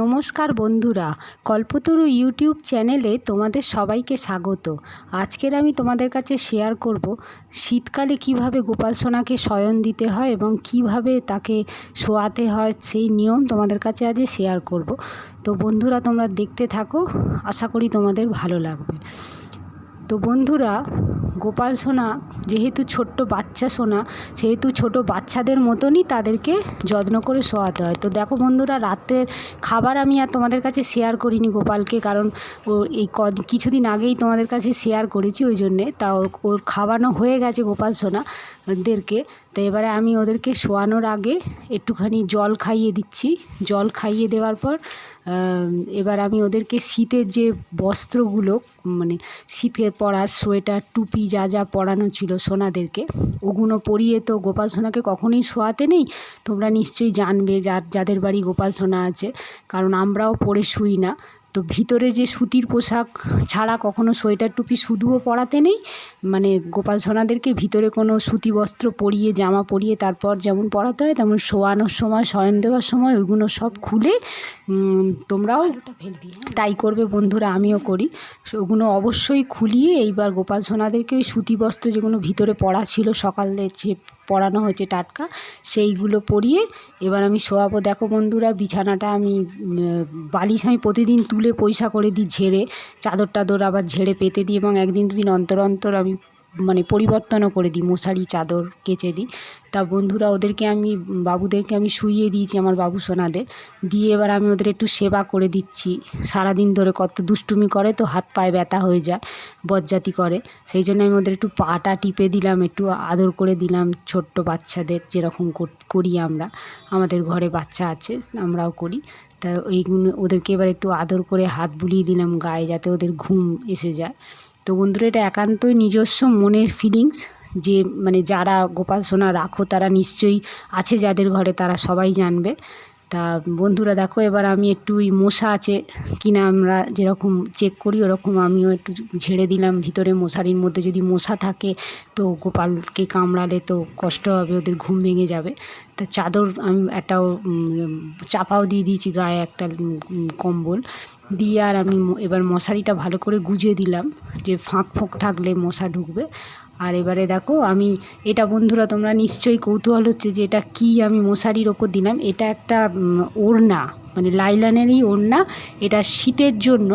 নমস্কার বন্ধুরা, কল্পতরু ইউটিউব চ্যানেলে তোমাদের সবাইকে স্বাগত। আজকের আমি তোমাদের কাছে শেয়ার করব শীতকালে কীভাবে গোপাল সোনাকে শয়ন দিতে হয় এবং কীভাবে তাকে শোয়াতে হয়, সেই নিয়ম তোমাদের কাছে আজ শেয়ার করব। তো বন্ধুরা, তোমরা দেখতে থাকো, আশা করি তোমাদের ভালো লাগবে। তো বন্ধুরা গোপাল সোনা, যেহেতু ছোট্ট বাচ্চা সোনা, সেহেতু ছোট বাচ্চাদের মতনই তাদেরকে যত্ন করে শোয়াতে হয়। তো দেখো বন্ধুরা, রাতের খাবার আমি আর তোমাদের কাছে শেয়ার করিনি গোপালকে, কারণ ও এই ক কিছুদিন আগেই তোমাদের কাছে শেয়ার করেছি ওই জন্যে। তা ওর খাওয়ানো হয়ে গেছে গোপাল সোনা দেরকে। তো এবারে আমি ওদেরকে শোয়ানোর আগে একটুখানি জল খাইয়ে দিচ্ছি। জল খাইয়ে দেওয়ার পর এবার আমি ওদেরকে শীতের যে বস্ত্রগুলো মানে শীতের পরার সোয়েটার, টুপি যা যা পড়ানো ছিল সোনাদেরকে ওগুলো পড়িয়ে তো গোপাল সোনাকে কখনোই শোয়াতে নেই? তোমরা নিশ্চয়ই জানবে যার যাদের বাড়ি গোপাল সোনা আছে, কারণ আমরাও পড়ে শুই না। তো ভিতরে যে সুতির পোশাক ছাড়া কখনো সোয়েটার টুপি শুধুও পরাতে নেই মানে গোপাল সোনাদেরকে ভিতরে কোনো সুতি বস্ত্র পরিয়ে, জামা পরিয়ে তারপর যেমন পরাতে হয় তেমন শোয়ানোর সময়, শয়ন দেওয়ার সময় ওইগুলো সব খুলে তোমরাও তাই করবে বন্ধুরা, আমিও করি। ওগুলো অবশ্যই খুলিয়ে এইবার গোপাল সোনাদেরকে ওই সুতি বস্ত্র যেগুলো ভিতরে পরা ছিল সকালে যে পরানো হয়েছে টাটকা, সেইগুলো পরিয়ে এবার আমি শোয়াবো। দেখো বন্ধুরা, বিছানাটা আমি বালিশ আমি প্রতিদিন তুলে পয়সা করে দিই ঝেড়ে, চাদর টাদর আবার ঝেড়ে পেতে দিই এবং একদিন দুদিন অন্তর অন্তর আমি মানে পরিবর্তনও করে দিই, মশারি, চাদর কেচে দিই। তা বন্ধুরা, ওদেরকে আমি, বাবুদেরকে আমি শুইয়ে দিয়েছি আমার বাবু সোনাদের। দিয়ে এবার আমি ওদের একটু সেবা করে দিচ্ছি। সারাদিন ধরে কত দুষ্টুমি করে তো হাত পায়ে ব্যথা হয়ে যায়, বজ্জাতি করে। সেই জন্য আমি ওদের একটু পাটা টিপে দিলাম, একটু আদর করে দিলাম ছোট্ট বাচ্চাদের, যেরকম করি আমরা। আমাদের ঘরে বাচ্চা আছে, আমরাও করি। তা এইগুলো, ওদেরকে এবার একটু আদর করে হাত বুলিয়ে দিলাম গায়ে, যাতে ওদের ঘুম এসে যায়। তো বন্ধুরা, এটা একান্তই নিজস্ব মনের ফিলিংস যে মানে যারা গোপাল সোনা রাখো, তারা নিশ্চয়ই আছে যাদের ঘরে, তারা সবাই জানবে। তা বন্ধুরা, দেখো, এবার আমি একটু ওই মশা আছে কিনা আমরা যেরকম চেক করি, ওরকম আমিও একটু ঝেড়ে দিলাম ভিতরে মশারির মধ্যে। যদি মশা থাকে, তো গোপালকে কামড়ালে তো কষ্ট হবে, ওদের ঘুম ভেঙে যাবে। তা চাদর আমি একটাও চাপাও দিয়ে দিয়েছি গায়ে একটা কম্বল। দিয়ে আর আমি এবার মশারিটা ভালো করে গুজিয়ে দিলাম যে ফাঁক ফোঁক থাকলে মশা ঢুকবে। আর এবারে দেখো আমি, এটা বন্ধুরা তোমরা নিশ্চয়ই কৌতূহল হচ্ছে যে এটা কি আমি মশারির ওপর দিলাম। এটা একটা ওড়না মানে লাইলানেরই ওড়না। এটা শীতের জন্য।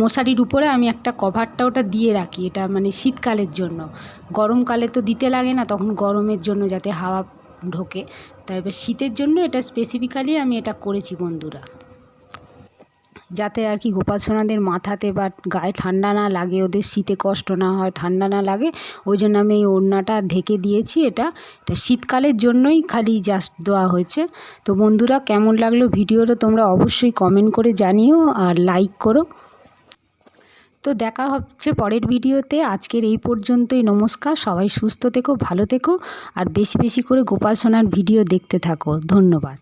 মশারির উপরে আমি একটা কভারটা ওটা দিয়ে রাখি, এটা মানে শীতকালের জন্য। গরমকালে তো দিতে লাগে না, তখন গরমের জন্য যাতে হাওয়া ঢোকে। তাই এবার শীতের জন্য এটা স্পেসিফিক্যালি আমি এটা করেছি বন্ধুরা। যাতে আর কি গোপাল সোনাদের মাথাতে বা গায়ে ঠান্ডা না লাগে, ওদের শীতে কষ্ট না হয়, ঠান্ডা না লাগে, ওই জন্য আমি এই ওড়নাটা ঢেকে দিয়েছি এটা। এটা শীতকালের জন্যই খালি জাস্ট দেওয়া হয়েছে। তো বন্ধুরা, কেমন লাগল ভিডিওটা তোমরা অবশ্যই কমেন্ট করে জানিও আর লাইক করো। তো দেখা হচ্ছে পরের ভিডিওতে। আজকের এই পর্যন্তই। নমস্কার। সবাই সুস্থ থেকো, ভালো থেকো, আর বেশি বেশি করে গোপাল সোনার ভিডিও দেখতে থাকো। ধন্যবাদ।